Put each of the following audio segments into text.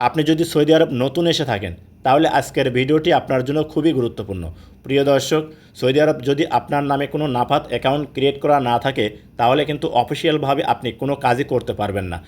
আপনি যদি সৌদি আরব নতুন এসে থাকেন তাহলে আজকের ভিডিওটি আপনার জন্য খুবই গুরুত্বপূর্ণ। প্রিয় দর্শক, সৌদি আরব যদি আপনার নামে কোনো নাফাত অ্যাকাউন্ট ক্রিয়েট করা না থাকে, তাহলে কিন্তু অফিসিয়ালভাবে আপনি কোনো কাজই করতে পারবেন না।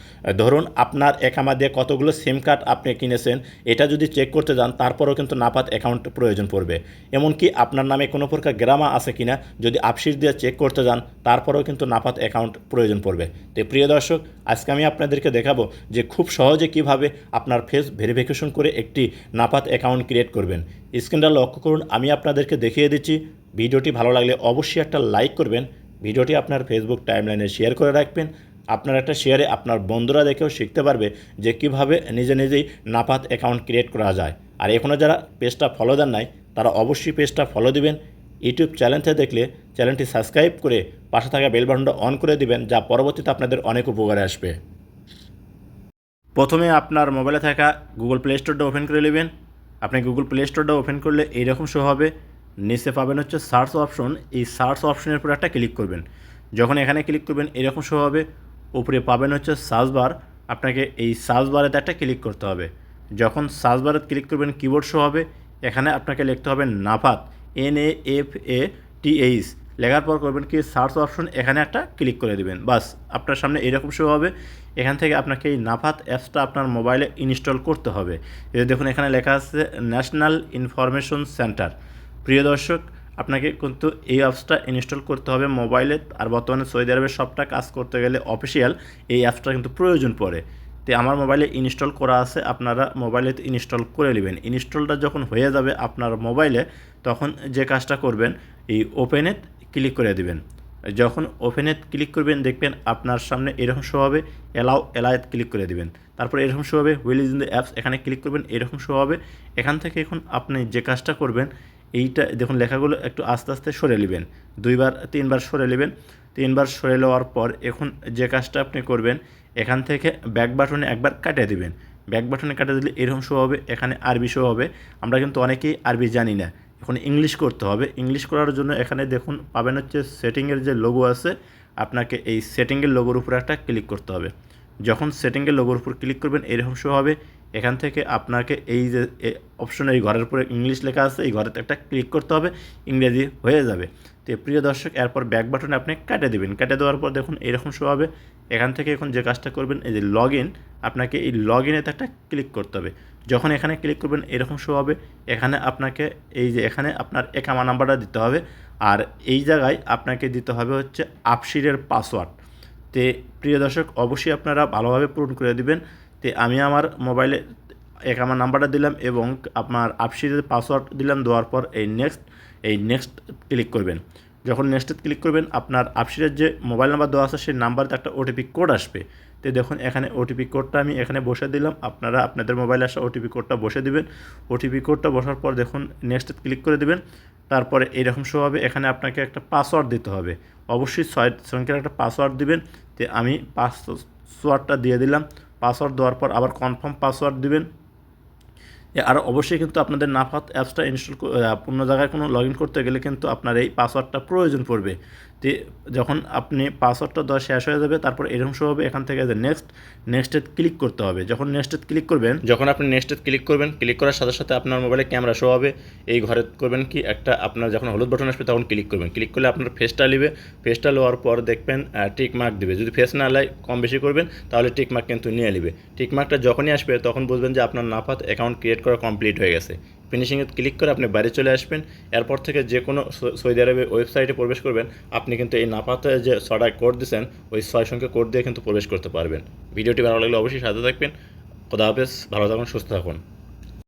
ধরুন আপনার একামা দিয়ে কতগুলো সিম কার্ড আপনি কিনেছেন, এটা যদি চেক করতে যান, তারপরেও কিন্তু নাপাত অ্যাকাউন্ট প্রয়োজন পড়বে। এমনকি আপনার নামে কোনো প্রকার গ্রামা আছে কিনা, যদি আপসির দিয়ে চেক করতে যান, তারপরেও কিন্তু নাপাত অ্যাকাউন্ট প্রয়োজন পড়বে। তো প্রিয় দর্শক, আজকে আমি আপনাদেরকে দেখাবো যে খুব সহজে কীভাবে আপনার ফেস ভেরিফিকেশন করে একটি নাপাত অ্যাকাউন্ট ক্রিয়েট করবেন। স্ক্রিনটা লক্ষ্য করুন, আমি আপনাদেরকে দেখিয়ে দিচ্ছি। ভিডিওটি ভালো লাগলে অবশ্যই একটা লাইক করবেন। ভিডিওটি আপনার ফেসবুক টাইমলাইনে শেয়ার করে রাখবেন। আপনার একটা শেয়ারে আপনার বন্ধুরা দেখেও শিখতে পারবে যে কীভাবে নিজে নিজেই নাপাত অ্যাকাউন্ট ক্রিয়েট করা যায়। আর এখনও যারা পেজটা ফলো দেন নাই, তারা অবশ্যই পেজটা ফলো দিবেন। ইউটিউব চ্যানেলতে দেখলে চ্যানেলটি সাবস্ক্রাইব করে পাশে থাকা বেল বাটনটা অন করে দিবেন, যা পরবর্তীতে আপনাদের অনেক উপকারে আসবে। প্রথমে আপনার মোবাইলে থাকা গুগল প্লে স্টোরটা ওপেন করে নেবেন। আপনি গুগল প্লে স্টোরটা ওপেন করলে এইরকম শো হবে। নিচে পাবেন হচ্ছে সার্চ অপশন এই সার্চ অপশনের উপর একটা ক্লিক করবেন। যখন এখানে ক্লিক করবেন, এরকম শো হবে। উপরে পাবেন হচ্ছে সার্চ বার আপনাকে এই সার্চ বারেতে একটা ক্লিক করতে হবে। যখন সার্চ বারে ক্লিক করবেন কিবোর্ড শো হবে। এখানে আপনাকে লিখতে হবে Nafath. N A F A T H লেখার পর করবেন কি সার্চ অপশন এখানে একটা ক্লিক করে দিবেন। বাস, আপনার সামনে এরকম শো হবে। এখান থেকে আপনাকে এই নাফাত অ্যাপসটা আপনার মোবাইলে ইনস্টল করতে হবে। এই দেখুন, এখানে লেখা আছে ন্যাশনাল ইনফরমেশন সেন্টার প্রিয় দর্শক, আপনাকে কিন্তু এই অ্যাপসটা ইনস্টল করতে হবে মোবাইলে আর বর্তমানে সৌদি আরবের সবটা কাজ করতে গেলে অফিসিয়াল এই অ্যাপসটা কিন্তু প্রয়োজন পড়ে। তো আমার মোবাইলে ইনস্টল করা আছে, আপনারা মোবাইলে ইনস্টল করে নেবেন। ইনস্টলটা যখন হয়ে যাবে আপনার মোবাইলে তখন যে কাজটা করবেন, এই ওপেনে ক্লিক করে দেবেন। যখন ওপেনে ক্লিক করবেন, দেখবেন আপনার সামনে এরকম শো হবে এলাও এলায়ত ক্লিক করে দিবেন। তারপর এরকম শো হবে wheel is in the apps এখানে ক্লিক করবেন, এরকম শো হবে। এখান থেকে এখন আপনি যে কাজটা করবেন, এইটা, দেখুন লেখাগুলো একটু আস্তে আস্তে সরে নেবেন। দুইবার, তিনবার সরে নেবেন। তিনবার সরে নেওয়ার পর এখন যে কাজটা আপনি করবেন, এখান থেকে ব্যাক বাটনে একবার কাটিয়ে দিবেন। ব্যাক বাটনে কাটিয়ে দিলে এরকম শো হবে, এখানে আরবি শো হবে। আমরা কিন্তু অনেকেই আরবি জানি না। এখন ইংলিশ করতে হবে। ইংলিশ করার জন্য এখানে দেখুন, পাবেন হচ্ছে সেটিংয়ের যে লোগো আছে, আপনাকে এই সেটিংয়ের লোগোর উপরে একটা ক্লিক করতে হবে। যখন সেটিংয়ের লোগোর উপর ক্লিক করবেন, এরকম শো হবে। এখান থেকে আপনাকে এই যে অপশন এই ঘরের উপরে ইংলিশ লেখা আছে, এই ঘরেতে একটা ক্লিক করতে হবে, ইংরেজি হয়ে যাবে। তো প্রিয় দর্শক, এরপর ব্যাক বাটনে আপনি কেটে দেবেন। কেটে দেওয়ার পর দেখুন, এরকম শো হবে। এখান থেকে এখন যে কাজটা করবেন, এই যে লগ ইন আপনাকে এই লগ ইনেতে একটা ক্লিক করতে হবে। যখন এখানে ক্লিক করবেন, এরকম শো হবে। এখানে আপনাকে, এই যে এখানে আপনার একামা নাম্বারটা দিতে হবে। আর এই জায়গায় আপনাকে দিতে হবে হচ্ছে আপসিরের পাসওয়ার্ড তে প্রিয় দর্শক, অবশ্যই আপনারা ভালোভাবে পূরণ করে দিবেন। তে আমি আমার মোবাইলে এক আমার নাম্বারটা দিলাম এবং আপনার আপসিরের পাসওয়ার্ড দিলাম, দেওয়ার পর এই নেক্সট এই নেক্সট ক্লিক করবেন। যখন নেক্সটে ক্লিক করবেন, আপনার আপসিরের যে মোবাইল নাম্বার দেওয়া আছে, সেই নাম্বারতে একটা ওটিপি কোড আসবে। তো দেখুন, এখানে ওটিপি কোডটা আমি এখানে বসে দিলাম। আপনারা আপনাদের মোবাইলে আসা ওটিপি কোডটা বসে দিবেন। ওটিপি কোডটা বসার পর দেখুন নেক্সটে ক্লিক করে দিবেন। তারপরে এইরকম শো হবে। এখানে আপনাকে একটা পাসওয়ার্ড দিতে হবে। অবশ্যই ছয় সংখ্যার একটা পাসওয়ার্ড দিবেন। তো আমি পাসওয়ার্ডটা দিয়ে দিলাম। পাসওয়ার্ড দেওয়ার পর আবার কনফার্ম পাসওয়ার্ড দিবেন। আর অবশ্যই কিন্তু আপনাদের নাফাত অ্যাপসটা ইনস্টল অন্য জায়গায় কোনো লগ ইন করতে গেলে কিন্তু আপনার এই পাসওয়ার্ডটা প্রয়োজন পড়বে। যখন আপনি পাসওয়ার্ডটা দেওয়া শেষ হয়ে যাবে, তারপর এরকম শো হবে, এখান থেকে যে নেক্সট নেক্সটে ক্লিক করতে হবে। যখন নেক্সটে ক্লিক করবেন, যখন আপনি নেক্সটে ক্লিক করবেন ক্লিক করার সাথে সাথে আপনার মোবাইলে ক্যামেরা শো হবে। এই ঘরে করবেন কি? একটা আপনার যখন হলুদ বাটন আসবে, তখন ক্লিক করবেন। ক্লিক করলে আপনার ফেসটা নেবে। ফেসটা নেওয়ার পর দেখবেন টিক মার্ক দেবে। যদি ফেস না লাই কম বেশি করবেন, তাহলে টিক মার্ক কিন্তু নিয়ে নেবে। টিক মার্কটা যখনই আসবে, তখন বুঝবেন যে আপনার নাফাত অ্যাকাউন্ট ক্রিয়েট করা কমপ্লিট হয়ে গেছে। ফিনিশিংয়ে ক্লিক করে আপনি বাইরে চলে আসবেন। এরপর থেকে যে কোনো সৌদি আরবের ওয়েবসাইটে প্রবেশ করবেন। আপনি কিন্তু এই নাপাতে যে ছটা কোড দিয়েছেন, ওই ছয় সংখ্যা কোড দিয়ে কিন্তু প্রবেশ করতে পারবেন। ভিডিওটি ভালো লাগলে অবশ্যই সাথে থাকবেন। খোদা হাফেজ, ভালো থাকুন, সুস্থ থাকুন।